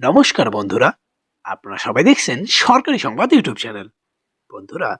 নমস্কার বন্ধুরা, আপনারা সবাই দেখছেন সরকারি সংবাদ ইউটিউব চ্যানেল। বন্ধুরা,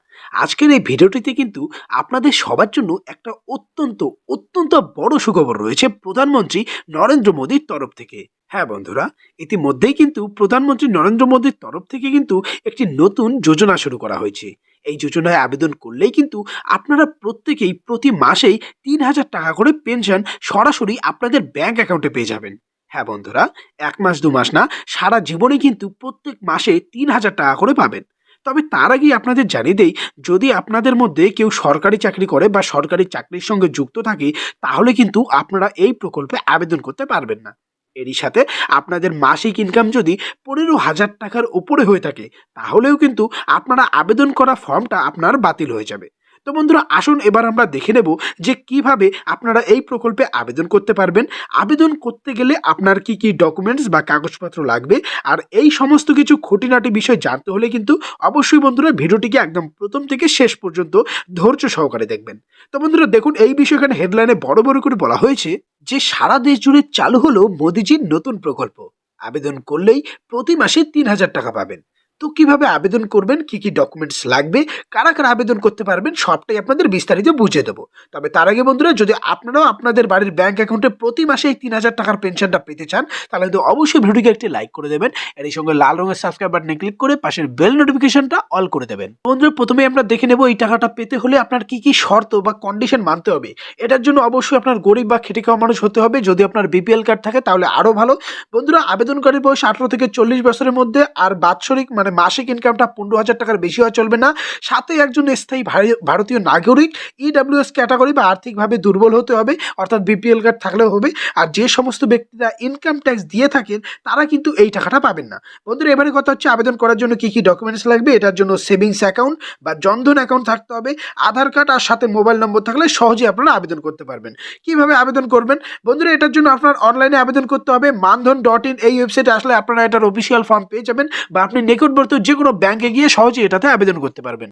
আজকের এই ভিডিওটিতে কিন্তু আপনাদের সবার জন্য একটা অত্যন্ত অত্যন্ত বড় সুখবর রয়েছে প্রধানমন্ত্রী নরেন্দ্র মোদীর তরফ থেকে। হ্যাঁ বন্ধুরা, ইতিমধ্যেই কিন্তু প্রধানমন্ত্রী নরেন্দ্র মোদীর তরফ থেকে কিন্তু একটি নতুন যোজনা শুরু করা হয়েছে। এই যোজনায় আবেদন করলেই কিন্তু আপনারা প্রত্যেকেই প্রতি মাসেই তিন হাজার টাকা করে পেনশন সরাসরি আপনাদের ব্যাংক অ্যাকাউন্টে পেয়ে যাবেন। হ্যাঁ বন্ধুরা, এক মাস, দু মাস না, সারা জীবনে কিন্তু প্রত্যেক মাসে তিন হাজার টাকা করে পাবেন। তবে তার আগেই আপনাদের জানিয়ে দেই, যদি আপনাদের মধ্যে কেউ সরকারি চাকরি করে বা সরকারি চাকরির সঙ্গে যুক্ত থাকে, তাহলে কিন্তু আপনারা এই প্রকল্পে আবেদন করতে পারবেন না। এরই সাথে আপনাদের মাসিক ইনকাম যদি পনেরো হাজার টাকার উপরে হয়ে থাকে, তাহলেও কিন্তু আপনারা আবেদন করা ফর্মটা আপনার বাতিল হয়ে যাবে। তো বন্ধুরা, আসুন এবার আমরা দেখে নেব যে কীভাবে আপনারা এই প্রকল্পে আবেদন করতে পারবেন। আবেদন করতে গেলে আপনার কি কি ডকুমেন্টস বা কাগজপত্র লাগবে? আর এই সমস্ত কিছু খুঁটিনাটি বিষয় জানতে হলে কিন্তু অবশ্যই বন্ধুরা ভিডিওটিকে একদম প্রথম থেকে শেষ পর্যন্ত ধৈর্য সহকারে দেখবেন। তো বন্ধুরা, দেখুন, এই বিষয় এখানে হেডলাইনে বড় বড় করে বলা হয়েছে যে সারা দেশ জুড়ে চালু হলো মোদিজির নতুন প্রকল্প। আবেদন করলেই প্রতি মাসে তিন হাজার টাকা পাবেন। তো কীভাবে আবেদন করবেন? কি কি ডকুমেন্টস লাগবে? কারা কারা আবেদন করতে পারবেন? সবটাই আপনাদের বিস্তারিত বুঝিয়ে দেবো। তবে তার আগে বন্ধুরা, যদি আপনারাও আপনাদের বাড়ির ব্যাংক অ্যাকাউন্টে প্রতি মাসে এই তিন হাজার টাকার পেনশনটা পেতে চান, তাহলে কিন্তু অবশ্যই ভিডিওটিকে একটি লাইক করে দেবেন। এর সঙ্গে লাল রঙের সাবস্ক্রাইব বাটনে ক্লিক করে পাশের বেল নোটিফিকেশনটা অল করে দেবেন। বন্ধুরা প্রথমে আমরা দেখে নেব এই টাকাটা পেতে হলে আপনার কি কি শর্ত বা কন্ডিশন মানতে হবে। এটার জন্য অবশ্যই আপনার গরিব বা খেটে খাওয়া মানুষ হতে হবে। যদি আপনার বিপিএল কার্ড থাকে, তাহলে আরও ভালো। বন্ধুরা, আবেদনকারীর বয়স আঠারো থেকে চল্লিশ বছরের মধ্যে আর বাৎসরিক মানে মাসিক ইনকামটা পনেরো হাজার টাকার বেশি হওয়া চলবে না। সাথে একজন স্থায়ী ভারী- ভারতীয় নাগরিক ইডাব্লিউএস ক্যাটাগরি বা আর্থিকভাবে দুর্বল হতে হবে, অর্থাৎ বিপিএল কার্ড থাকলেও হবে। আর যে সমস্ত ব্যক্তিরা ইনকাম ট্যাক্স দিয়ে থাকেন, তারা কিন্তু এই টাকাটা পাবেন না। বন্ধুরা, এবারে কথা হচ্ছে আবেদন করার জন্য কী কী ডকুমেন্টস লাগবে? এটার জন্য সেভিংস অ্যাকাউন্ট বা জনধন অ্যাকাউন্ট থাকতে হবে। আধার কার্ড আর সাথে মোবাইল নম্বর থাকলে সহজেই আপনারা আবেদন করতে পারবেন। কীভাবে আবেদন করবেন? বন্ধুরা, এটার জন্য আপনার অনলাইনে আবেদন করতে হবে। মানধন ডট ইন এই ওয়েবসাইটে আসলে আপনারা এটার অফিসিয়াল ফর্ম পেয়ে যাবেন বা আপনি নিকটবর্তী যে কোনো ব্যাংকে গিয়ে সহজে এটাতে আবেদন করতে পারবেন।